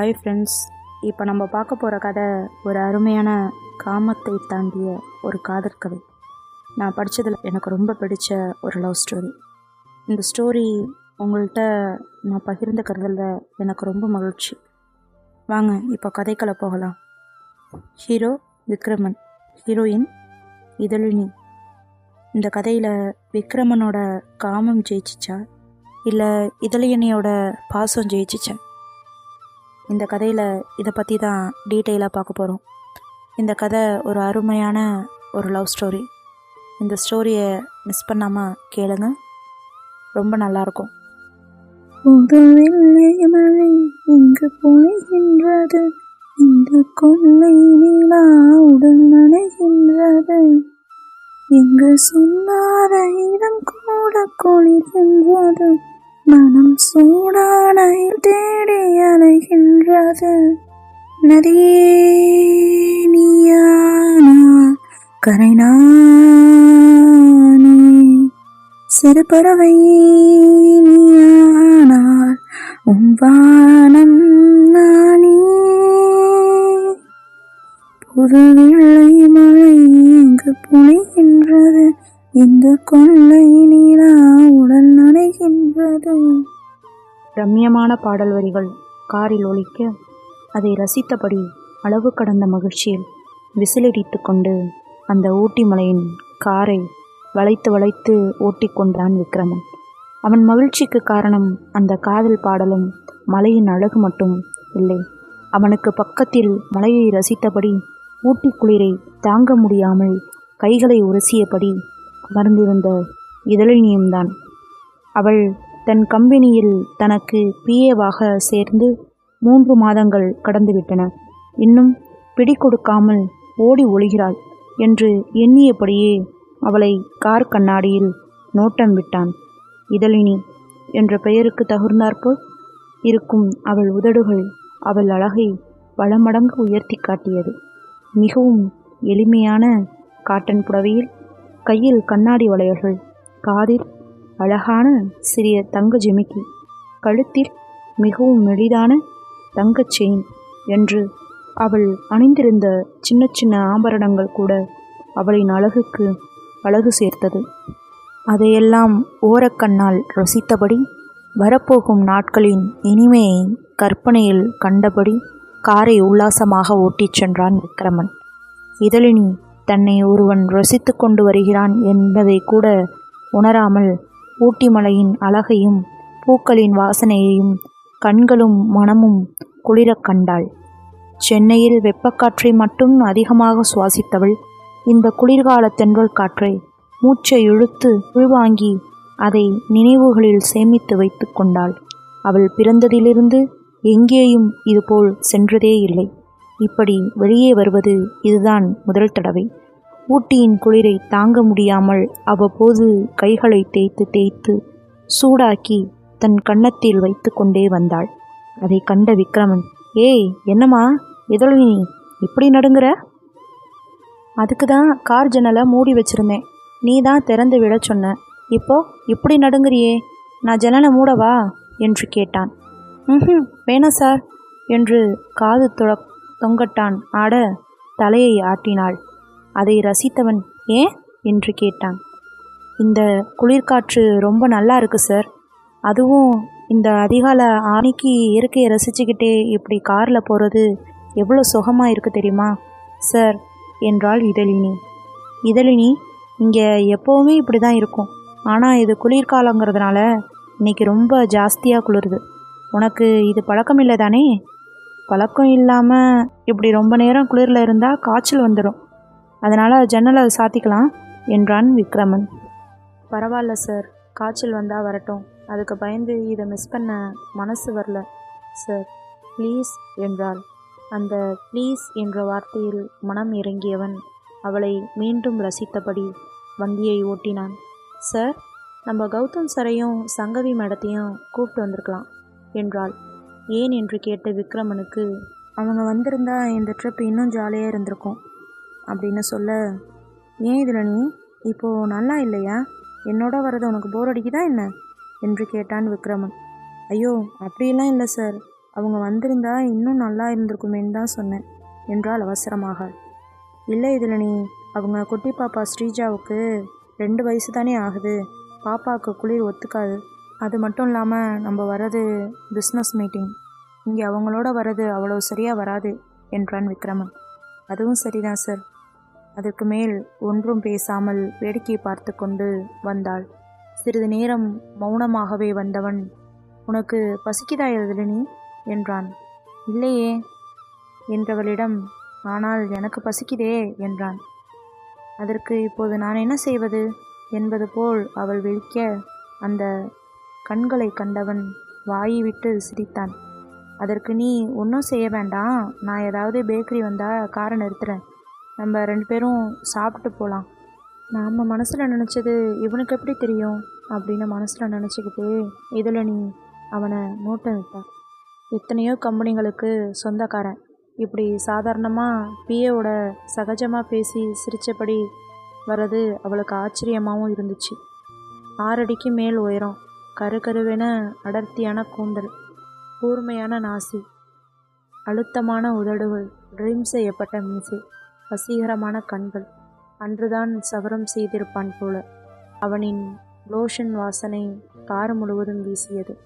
Hi friends இப்போ நம்ம பார்க்க போகிற கதை ஒரு அருமையான காமத்தை தாண்டிய ஒரு காதல் கதை. நான் படித்ததில் எனக்கு ரொம்ப பிடிச்ச ஒரு லவ் ஸ்டோரி இந்த ஸ்டோரி உங்கள்கிட்ட நான் பகிர்ந்துக்கிறதுல எனக்கு ரொம்ப மகிழ்ச்சி. வாங்க இப்போ கதைக்களை போகலாம். Hero Vikraman heroine Idhazhini. இந்த கதையில் விக்ரமனோட காமம் ஜெயிச்சிச்சா? இல்லை இதழியனியோட பாசம் ஜெயிச்சிச்சா? இந்த கதையில் இதை பற்றி தான் டீட்டெயிலாக பார்க்க போகிறோம் இந்த கதை ஒரு அருமையான ஒரு லவ் ஸ்டோரி இந்த ஸ்டோரியை மிஸ் பண்ணாமல் கேளுங்க. ரொம்ப நல்லாயிருக்கும் புதுவெள்ளை மழை இங்கு பொழிகின்றது இந்த கொள்ளை நிலாவுடன் நனைகின்றது. இங்கு சொல்லாத இடம் கூட குளிர்கின்றது. மனம் சூடான தேடி அலைகின்றது. நதியே கரை கரைநானே சிறு பறவை நீயானால் உன் வானம் நானே. புது வெள்ளை மழை இங்கு புனைகின்றது. இந்த கொள்ளை நீ ரம்யமான பாடல் வரிகள் காரில் ஒலிக்க அதை ரசித்தபடி அளவு கடந்த மகிழ்ச்சியில் விசிலடித்து கொண்டு அந்த ஊட்டி மலையின் காரை வளைத்து வளைத்து ஓட்டிக்கொண்டான் விக்ரமன். அவன் மகிழ்ச்சிக்கு காரணம் அந்த காதல் பாடலும் மலையின் அழகு மட்டும் இல்லை. அவனுக்கு பக்கத்தில் மலையை ரசித்தபடி ஊட்டி குளிரை தாங்க முடியாமல் கைகளை உரசியபடி அமர்ந்திருந்த இதழினியும்தான் அவள் தன் கம்பெனியில் தனக்கு பிஏவாக சேர்ந்து மூன்று மாதங்கள் கடந்துவிட்டன. இன்னும் பிடி கொடுக்காமல் ஓடி ஒளிகிறாள் என்று எண்ணியபடியே அவளை கார் கண்ணாடியில் நோட்டம் விட்டான். இதழினி என்ற பெயருக்கு தகுந்தாற்போல் இருக்கும் அவள் உதடுகள் அவள் அழகை பல மடங்கு உயர்த்தி காட்டியது. மிகவும் எளிமையான காட்டன் புடவையில் கையில் கண்ணாடி வளையல்கள் காதில் அழகான சிறிய தங்க ஜிமிக்கி. கழுத்தில் மிகவும் மெலிதான தங்கச் செயின் என்று அவள் அணிந்திருந்த சின்ன சின்ன ஆபரணங்கள் கூட அவளின் அழகுக்கு அழகு சேர்த்தது. அதையெல்லாம் ஓரக்கண்ணால் ரசித்தபடி வரப்போகும் நாட்களின் இனிமையை கற்பனையில் கண்டபடி காரை உல்லாசமாக ஓட்டிச் சென்றான் விக்ரமன். இதழினி தன்னை ஒருவன் ரசித்து கொண்டு வருகிறான் என்பதை கூட உணராமல் ஊட்டி மலையின் அழகையும் பூக்களின் வாசனையையும் கண்களும் மனமும் குளிரக் கண்டாள். சென்னையில் வெப்பக்காற்றை மட்டும் அதிகமாக சுவாசித்தவள் இந்த குளிர்கால தென்றல் காற்றை மூச்சை இழுத்து உள்வாங்கி அதை நினைவுகளில் சேமித்து வைத்து கொண்டாள். அவள் பிறந்ததிலிருந்து எங்கேயும் இதுபோல் சென்றதே இல்லை. இப்படி வெளியே வருவது இதுதான் முதல் தடவை. ஊட்டியின் குளிரை தாங்க முடியாமல் அவ்வப்போது கைகளை தேய்த்து தேய்த்து சூடாக்கி தன் கன்னத்தில் வைத்து கொண்டே வந்தாள். அதை கண்ட விக்ரமன் ஏய் என்னம்மா? இதழி இப்படி நடுங்குற? அதுக்கு தான் கார் ஜன்னலை மூடி வச்சிருந்தேன். நீ தான் திறந்து விட சொன்ன. இப்போ இப்படி நடுங்குறியே? நான் ஜன்னலை மூடவா? என்று கேட்டான். ம் வேணாம் சார் என்று காது தொட தொங்கட்டான். ஆட தலையை ஆட்டினாள். அதை ரசித்தவன் ஏன்? என்று கேட்டான். இந்த குளிர்காற்று ரொம்ப நல்லா இருக்கு சார். அதுவும் இந்த அதிகால ஆணிக்கு இயற்கையை ரசிச்சுக்கிட்டே இப்படி காரில் போகிறது எவ்வளோ சுகமாக இருக்குது தெரியுமா? சார் என்றாள் இதழினி. இதழினி இங்கே எப்போவுமே இப்படி தான் இருக்கும். ஆனால் இது குளிர்காலங்கிறதுனால இன்னைக்கு ரொம்ப ஜாஸ்தியாக குளிருது. உனக்கு இது பழக்கம் இல்லை தானே பழக்கம் இல்லாமல் இப்படி ரொம்ப நேரம் குளிரில் இருந்தால் காய்ச்சல் வந்துடும் அதனால் ஜன்னலை சாத்திக்கலாம் என்றான் விக்ரமன். பரவாயில்ல சார். காய்ச்சல் வந்தால் வரட்டும். அதுக்கு பயந்து இதை மிஸ் பண்ண மனசு வரல சார். ப்ளீஸ் என்றாள். அந்த ப்ளீஸ் என்ற வார்த்தையில் மனம் இறங்கியவன் அவளை மீண்டும் ரசித்தபடி வண்டியை ஓட்டினான். சார் நம்ம கௌதம் சரையும் சங்கவி மேடத்தையும் கூப்பிட்டு வந்திருக்கலாம் என்றாள். ஏன் என்று கேட்ட விக்ரமனுக்கு அவங்க வந்திருந்தா இந்த ட்ரிப் இன்னும் ஜாலியாக இருந்திருக்கும். அப்படின்னு சொல்ல ஏன் இதில் நீ? இப்போது நல்லா இல்லையா? என்னோட வர்றது உனக்கு போர் அடிக்குதா என்ன? என்று கேட்டான் விக்ரமன். ஐயோ அப்படியெல்லாம் இல்லை சார் அவங்க வந்திருந்தா இன்னும் நல்லா இருந்திருக்குமேன்னு தான் சொன்னேன் என்றால் அவசரமாக. இல்லை இதில் நீ அவங்க குட்டி பாப்பா ஸ்ரீஜாவுக்கு ரெண்டு வயசு தானே ஆகுது. பாப்பாவுக்கு குளிர் ஒத்துக்காது. அது மட்டும் இல்லாமல் நம்ம வர்றது பிஸ்னஸ் மீட்டிங் இங்கே அவங்களோட வர்றது அவ்வளோ சரியாக வராது என்றான் விக்ரமன். அதுவும் சரிதான் சார் அதற்கு மேல் ஒன்றும் பேசாமல் வேடிக்கை பார்த்து கொண்டு வந்தாள். சிறிது நேரம் மௌனமாகவே வந்தவன் உனக்கு பசிக்குதா எழுதலினி என்றான். இல்லையே என்றவளிடம் ஆனால் எனக்கு பசிக்குதே என்றான். அதற்கு இப்போது நான் என்ன செய்வது? என்பது போல் அவள் விழிக்க அந்த கண்களை கண்டவன் வாயை விட்டு சிரித்தான். அதற்கு நீ ஒன்றும் செய்ய வேண்டாம். நான் ஏதாவது பேக்கரி வந்தால் காரை நிறுத்துறேன். நம்ம ரெண்டு பேரும் சாப்பிட்டு போகலாம் நாம் மனசில் நினச்சது இவனுக்கு எப்படி தெரியும் அப்படின்னு மனசில் நினச்சிக்கிட்டு இதில் நீ அவனை நோட்டை விட்டான் எத்தனையோ கம்பெனிகளுக்கு சொந்தக்காரன். இப்படி சாதாரணமாக பிஏவோட சகஜமாக பேசி சிரித்தபடி வர்றது அவளுக்கு ஆச்சரியமாகவும் இருந்துச்சு. ஆறடிக்கு மேல் உயரம் கரு கருவென அடர்த்தியான கூந்தல் கூர்மையான நாசி அழுத்தமான உதடுகள் ட்ரீம் செய்யப்பட்ட மீசை. வசீகரமான கண்கள். அன்றுதான் சவரம் செய்திருப்பான் போல. அவனின் லோஷன் வாசனை கார் முழுவதும் வீசியது.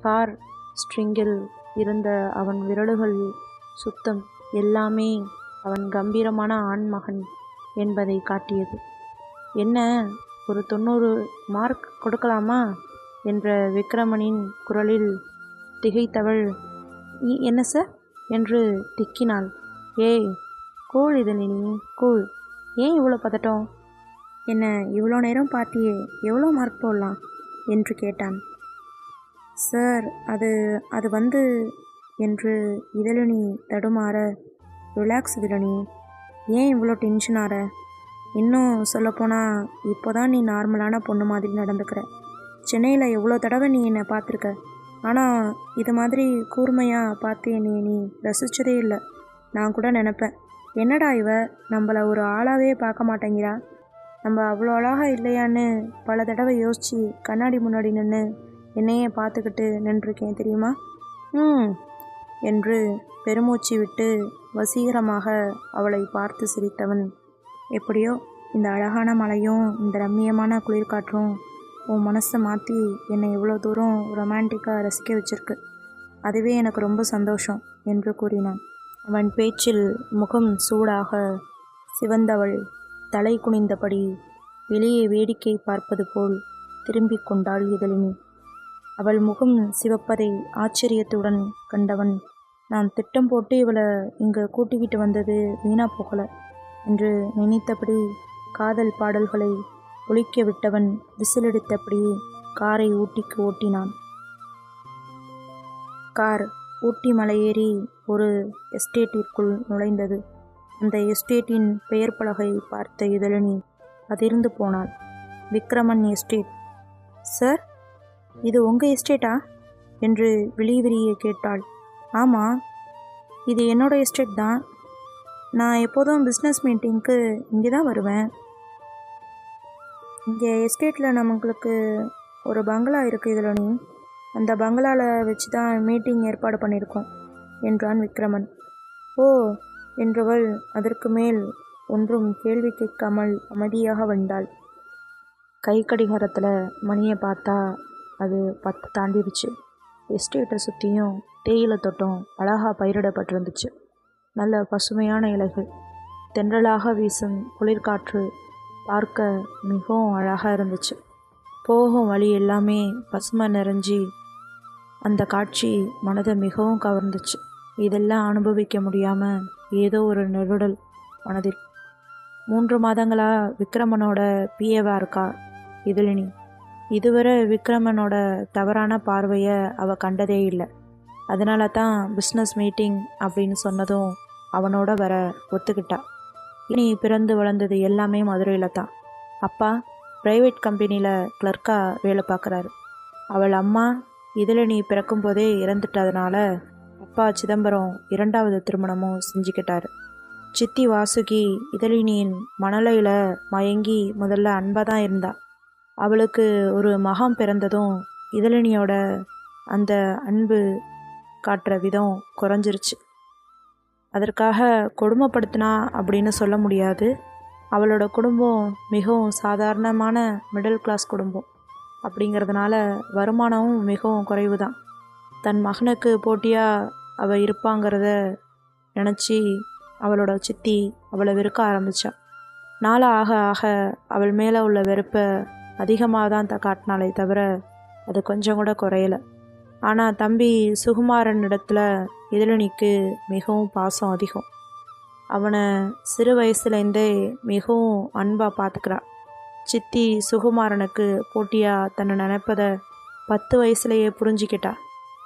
கார் ஸ்ட்ரிங்கில் இருந்த அவன் விரலுகள் சுத்தம். எல்லாமே அவன் கம்பீரமான ஆண்மகன் என்பதை காட்டியது. என்ன ஒரு தொண்ணூறு மார்க் கொடுக்கலாமா? என்ற விக்ரமனின் குரலில் திகைத்தவள் "நீ என்ன சார்? என்று திக்கினாள். ஏய் கூழ் இது நினி கூழ் ஏன் இவ்வளோ பதட்டம்? என்ன இவ்வளோ நேரம் பார்த்தியே எவ்வளோ மார்க் போடலாம்? என்று கேட்டான். சார் அது அது வந்து என்று இதழினி தடுமாற ரிலாக்ஸ் இதழினி ஏன் இவ்வளோ டென்ஷன் ஆற? இன்னும் சொல்லப்போனால் இப்போ தான் நீ நார்மலான பொண்ணு மாதிரி நடந்துக்கிற. சென்னையில் எவ்வளோ தடவை நீ என்னை பார்த்துருக்க? ஆனால் இது மாதிரி கூர்மையாக பார்த்து என்னை நீ ரசித்ததே இல்லை. நான் கூட நினப்பேன். என்னடா இவ? நம்மளை ஒரு ஆளாகவே பார்க்க மாட்டேங்கிறா. நம்ம அவ்வளோ அழகாக இல்லையான்னு பல தடவை யோசித்து கண்ணாடி முன்னாடி நின்று என்னையே பார்த்துக்கிட்டு நின்றுருக்கேன் தெரியுமா? ம். என்று பெருமூச்சு விட்டு வசீகரமாக அவளை பார்த்து சிரித்தவன். எப்படியோ இந்த அழகான மலையும் இந்த ரம்மியமான குளிர்காற்றும் உன் மனசை மாற்றி என்னை இவ்வளோ தூரம் ரொமான்டிக்காக ரசிக்க வச்சிருக்கு. அதுவே எனக்கு ரொம்ப சந்தோஷம் என்று கூறினான். அவன் பேச்சில் முகம் சூடாக சிவந்தவள் தலை குனிந்தபடி வெளியே வேடிக்கை பார்ப்பது போல் திரும்பிக் கொண்டாள் இதழினி அவள் முகம் சிவப்பதை ஆச்சரியத்துடன் கண்டவன் நான் திட்டம் போட்டு இவளை இங்கே கூட்டிக்கிட்டு வந்தது வீணா போகல என்று நினைத்தபடி காதல் பாடல்களை ஒழிக்க விட்டவன் விசிலெடுத்தபடி காரை ஊட்டிக்கு ஓட்டினான். கார் ஊட்டி மலையேறி ஒரு எஸ்டேட்டிற்குள் நுழைந்தது. அந்த எஸ்டேட்டின் பெயர் பலகை பார்த்த இதழினி அதிர்ந்து போனாள். விக்ரமன் எஸ்டேட். சார் இது உங்கள் எஸ்டேட்டா? என்று விழிவிரிய கேட்டாள். ஆமாம் இது என்னோட எஸ்டேட் தான். நான் எப்போதும் பிஸ்னஸ் மீட்டிங்க்கு இங்கே தான் வருவேன். இங்கே எஸ்டேட்டில் நம்மளுக்கு ஒரு பங்களா இருக்குது இதில் நீ அந்த பங்களாவில் வச்சு தான் மீட்டிங் ஏற்பாடு பண்ணியிருக்கோம். என்றான் விக்ரமன். ஓ என்றவள் அதற்கு மேல் ஒன்றும் கேள்வி கேட்காமல் அமைதியாக வந்தாள். கை கடிகாரத்தில் மணியை பார்த்தா அது பத்து தாண்டிடுச்சு. எஸ்டேட்டை சுற்றியும் தேயிலை தோட்டம் அழகாக பயிரிடப்பட்டிருந்துச்சு. நல்ல பசுமையான இலைகள். தென்றலாக வீசும் குளிர்காற்று பார்க்க மிகவும் அழகாக இருந்துச்சு. போகும் வழி எல்லாமே பசுமை நிறைஞ்சி அந்த காட்சி மனதை மிகவும் கவர்ந்துச்சு. இதெல்லாம் அனுபவிக்க முடியாமல் ஏதோ ஒரு நெருடல் மனதில். மூன்று மாதங்களாக விக்ரமனோட பிஏவாக இருக்கா? இதழினி இதுவரை விக்ரமனோட தவறான பார்வையை அவள் கண்டதே இல்லை. அதனால தான் பிஸ்னஸ் மீட்டிங் அப்படின்னு சொன்னதும் அவனோட வர ஒத்துக்கிட்டா. இனி பிறந்து வளர்ந்தது எல்லாமே மதுரையில் தான். அப்பா ப்ரைவேட் கம்பெனியில் கிளர்க்காக வேலை பார்க்குறாரு. அவள் அம்மா இதில் நீ பிறக்கும்போதே இறந்துட்டதுனால அப்பா சிதம்பரம் இரண்டாவது திருமணமும் செஞ்சுக்கிட்டார். சித்தி வாசுகி இதழினியின் மணலையில் மயங்கி முதல்ல அன்பாக தான் இருந்தா. அவளுக்கு ஒரு மகம் பிறந்ததும் இதழினியோட அந்த அன்பு காட்டுற விதம் குறைஞ்சிருச்சு. அதற்காக கொடுமைப்படுத்தினா அப்படின்னு சொல்ல முடியாது. அவளோட குடும்பம் மிகவும் சாதாரணமான மிடில் கிளாஸ் குடும்பம். அப்படிங்கிறதுனால வருமானமும் மிகவும் குறைவு தான் தன் மகனுக்கு போட்டியாக அவள் இருப்பாங்கிறத நினச்சி அவளோட சித்தி அவளை வெறுக்க ஆரம்பித்தா நாளாக ஆக ஆக அவள் மேலே உள்ள வெறுப்பை அதிகமாக தான் த காட்டினாலே தவிர அது கொஞ்சம் கூட குறையலை. ஆனால் தம்பி சுகுமாரன் இடத்துல எதிரணிக்கு மிகவும் பாசம் அதிகம். அவனை சிறு வயசுலேருந்தே மிகவும் அன்பாக பார்த்துக்கிறான் சித்தி சுகுமாரனுக்கு போட்டியாக தன்னை நினைப்பதை பத்து வயசுலேயே புரிஞ்சிக்கிட்டா.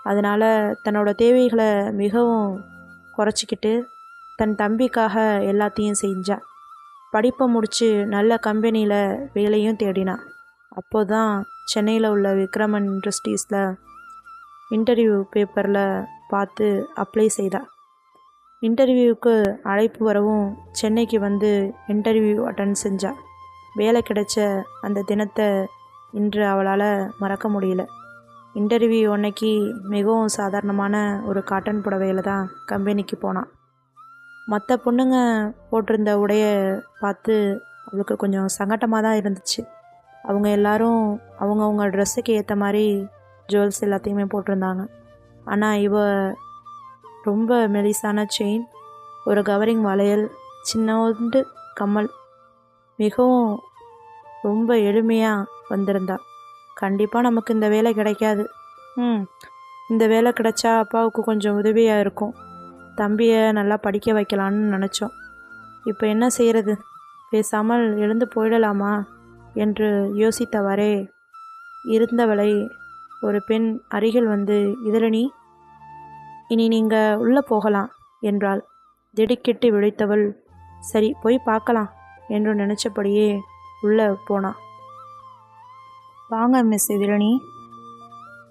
அதனால் தன்னோட தேவைகளை மிகவும் குறைச்சிக்கிட்டு தன் தம்பிக்காக எல்லாத்தையும் செஞ்சா. படிப்பை முடித்து நல்ல கம்பெனியில் வேலையும் தேடினா. அப்போ தான் சென்னையில் உள்ள விக்ரமன் இண்டஸ்ட்ரீஸில் இன்டர்வியூ பேப்பரில் பார்த்து அப்ளை செய்தா. இன்டர்வியூவுக்கு அழைப்பு வரவும் சென்னைக்கு வந்து இன்டர்வியூ அட்டன் செஞ்சா. வேலை கிடைச்ச அந்த தினத்தை இன்று அவளால் மறக்க முடியல. இன்டர்வியூ அன்னைக்கு மிகவும் சாதாரணமான ஒரு காட்டன் புடவையில் தான் கம்பெனிக்கு போனான். மற்ற பொண்ணுங்க போட்டிருந்த உடையை பார்த்து அவளுக்கு கொஞ்சம் சங்கட்டமாக தான் இருந்துச்சு. அவங்க எல்லாரும் அவங்கவுங்க ட்ரெஸ்ஸுக்கு ஏற்ற மாதிரி ஜுவல்ஸ் எல்லாத்தையுமே போட்டிருந்தாங்க. ஆனால் இவ ரொம்ப மெலிசான செயின் ஒரு கவரிங் வளையல் சின்னோண்டு கம்மல் மிகவும் ரொம்ப எளிமையாக வந்திருந்தாள் கண்டிப்பாக நமக்கு இந்த வேலை கிடைக்காது. ம். இந்த வேலை கிடைச்சா அப்பாவுக்கு கொஞ்சம் உதவியாக இருக்கும். தம்பியை நல்லா படிக்க வைக்கலான்னு நினச்சோம். இப்போ என்ன செய்கிறது பேசாமல் எழுந்து போயிடலாமா? என்று யோசித்தவரே இருந்தவளை ஒரு பெண் அருகில் வந்து இதழனி இனி நீங்கள் உள்ளே போகலாம் என்றாள். திடுக்கிட்டு விழித்தவள் சரி போய் பார்க்கலாம் என்று நினச்சபடியே உள்ளே போனான் வாங்க மிஸ் எதிரணி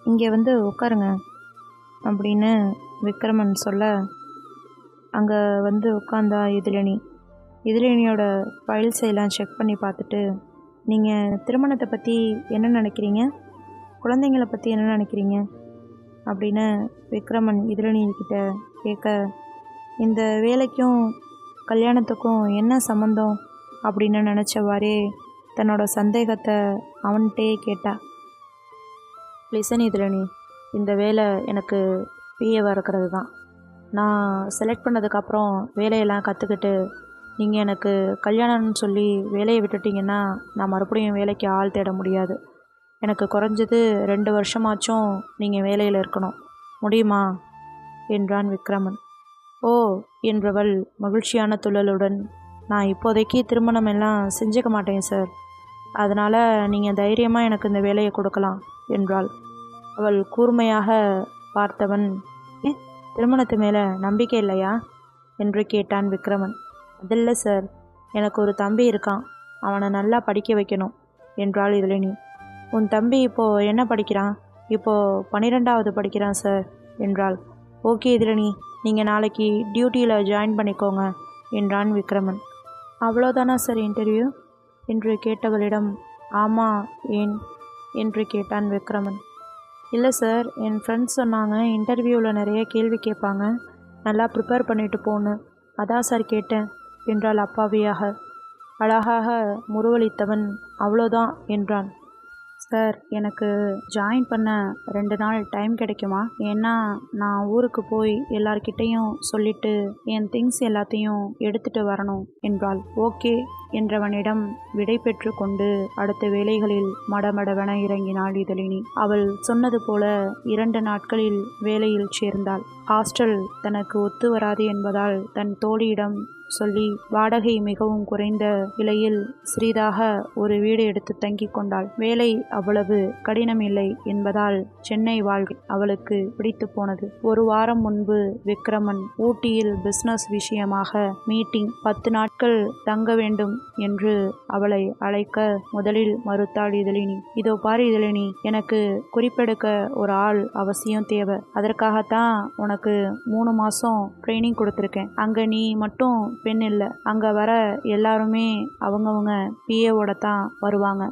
இங்கே வந்து உட்காருங்க அப்படின்னு விக்ரமன் சொல்ல அங்கே வந்து உட்காந்தா எதிரணி எதிரணியோட ஃபைல்ஸ் எல்லாம் செக் பண்ணி பார்த்துட்டு நீங்கள் திருமணத்தை பற்றி என்ன நினைக்கிறீங்க? குழந்தைங்கள பற்றி என்ன நினைக்கிறீங்க? அப்படின்னு விக்ரமன் எதிரணிக்கிட்ட கேட்க இந்த வேலைக்கும் கல்யாணத்துக்கும் என்ன சம்மந்தம் அப்படின்னு நினச்சவாறே தன்னோட சந்தேகத்தை அவன்கிட்டே கேட்டா. லிசன் எதிரணி இந்த வேலை எனக்கு பிஏவாக இருக்கிறது தான் நான் செலக்ட் பண்ணதுக்கப்புறம் வேலையெல்லாம் கற்றுக்கிட்டு நீங்கள் எனக்கு கல்யாணம்னு சொல்லி வேலையை விட்டுட்டிங்கன்னா நான் மறுபடியும் வேலைக்கு ஆள் தேட முடியாது. எனக்கு குறைஞ்சது ரெண்டு வருஷமாச்சும் நீங்கள் வேலையில் இருக்கணும். முடியுமா? என்றான் விக்ரமன். ஓ என்றவள் மகிழ்ச்சியான துள்ளலுடன் நான் இப்போதைக்கு திருமணம் எல்லாம் செஞ்சுக்க மாட்டேன் சார். அதனால் நீங்கள் தைரியமாக எனக்கு இந்த வேலையை கொடுக்கலாம் என்றாள். அவள் கூர்மையாக பார்த்தவன் "ஏ, திருமணத்து மேலே நம்பிக்கை இல்லையா? என்று கேட்டான் விக்ரமன். அதில்ல சார். எனக்கு ஒரு தம்பி இருக்கான். அவனை நல்லா படிக்க வைக்கணும் என்றாள் இதழினி உன் தம்பி இப்போது என்ன படிக்கிறான்? இப்போது பன்னிரெண்டாவது படிக்கிறான் சார் என்றாள். ஓகே இதழினி நீங்கள் நாளைக்கு டியூட்டியில் ஜாயின் பண்ணிக்கோங்க என்றான் விக்ரமன். அவ்வளோதானா சார் இன்டர்வியூ? என்று கேட்டவளிடம் ஆமாம் ஏன்? என்று கேட்டான் விக்ரமன். இல்லை சார். என் ஃப்ரெண்ட்ஸ் சொன்னாங்க இன்டர்வியூவில் நிறைய கேள்வி கேட்பாங்க. நல்லா ப்ரிப்பேர் பண்ணிட்டு போன்னு. அதான் சார் கேட்டேன் என்றாள் அப்பாவியாக. அழகாக முருவளித்தவன் அவ்வளோதான் என்றான். சார் எனக்கு ஜாயின் பண்ண ரெண்டு நாள் டைம் கிடைக்குமா? ஏன்னா நான் ஊருக்கு போய் எல்லார்கிட்டேயும் சொல்லிட்டு என் திங்ஸ் எல்லாத்தையும் எடுத்துட்டு வரணும் என்றாள். ஓகே என்றவனிடம் விடை பெற்று கொண்டு அடுத்த வேலைகளில் மடமடவென இறங்கினாள் இதழினி. அவள் சொன்னது போல இரண்டு நாட்களில் வேலையில் சேர்ந்தாள். ஹாஸ்டல் தனக்கு ஒத்து வராது என்பதால் தன் தோழியிடம் சொல்லி வாடகை மிகவும் குறைந்த விலையில் சிறிதாக ஒரு வீடு எடுத்து தங்கிக் கொண்டாள். வேலை அவ்வளவு கடினமில்லை என்பதால் சென்னை வாழ்க்கை அவளுக்கு பிடித்து போனது. ஒரு வாரம் முன்பு விக்ரமன் ஊட்டியில் பிசினஸ் விஷயமாக மீட்டிங் பத்து நாட்கள் தங்க வேண்டும் என்று அவளை அழைக்க முதலில் மறுத்தாள் இதழினி. இதோ பாரு இதழினி எனக்கு குறிப்பெடுக்க ஒரு ஆள் அவசியம் தேவை. அதற்காகத்தான் உனக்கு மூணு மாசம் ட்ரைனிங் கொடுத்துருக்கேன். அங்க நீ மட்டும் பெண் இல்லை அங்க வர எல்லாருமே அவங்கவுங்க பிஏவோட தான் வருவாங்க.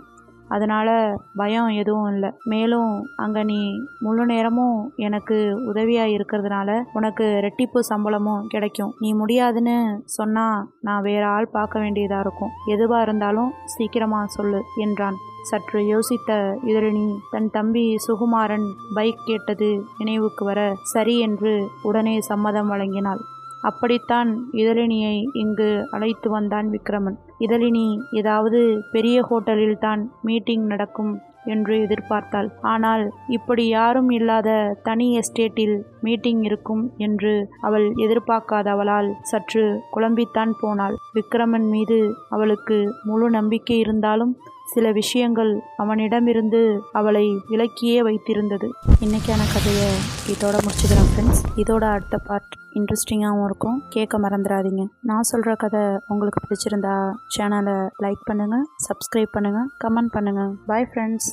அதனால் பயம் எதுவும் இல்லை. மேலும் அங்கே நீ முழு நேரமும் எனக்கு உதவியாக இருக்கிறதுனால உனக்கு ரெட்டிப்பு சம்பளமும் கிடைக்கும். நீ முடியாதுன்னு சொன்னால் நான் வேற ஆள் பார்க்க வேண்டியதாக இருக்கும். எதுவாக இருந்தாலும் சீக்கிரமாக சொல்லு என்றான். சற்று யோசித்த இதழினி தன் தம்பி சுகுமாரன் பைக் கேட்டது நினைவுக்கு வர சரி என்று உடனே சம்மதம் வழங்கினாள். அப்படித்தான் இதழினியை இங்கு அழைத்து வந்தான் விக்ரமன். இதழினி ஏதாவது பெரிய ஹோட்டலில் தான் மீட்டிங் நடக்கும் என்று எதிர்பார்த்தாள். ஆனால் இப்படி யாரும் இல்லாத தனி எஸ்டேட்டில் மீட்டிங் இருக்கும் என்று அவள் எதிர்பார்க்காதவளால் சற்று குழம்பித்தான் போனாள். விக்ரமன் மீது அவளுக்கு முழு நம்பிக்கை இருந்தாலும் சில விஷயங்கள் அவனிடமிருந்து அவளை விலக்கியே வைத்திருந்தது. இன்னைக்கான கதையை இதோட முடிச்சுக்கிறேன் ஃப்ரெண்ட்ஸ் இதோட அடுத்த பார்ட் இன்ட்ரெஸ்டிங்காகவும் இருக்கும். கேட்க மறந்துடாதீங்க. நான் சொல்கிற கதை உங்களுக்கு பிடிச்சிருந்தா சேனலை லைக் பண்ணுங்கள் சப்ஸ்கிரைப் பண்ணுங்கள் கமெண்ட் பண்ணுங்கள் பாய் ஃப்ரெண்ட்ஸ்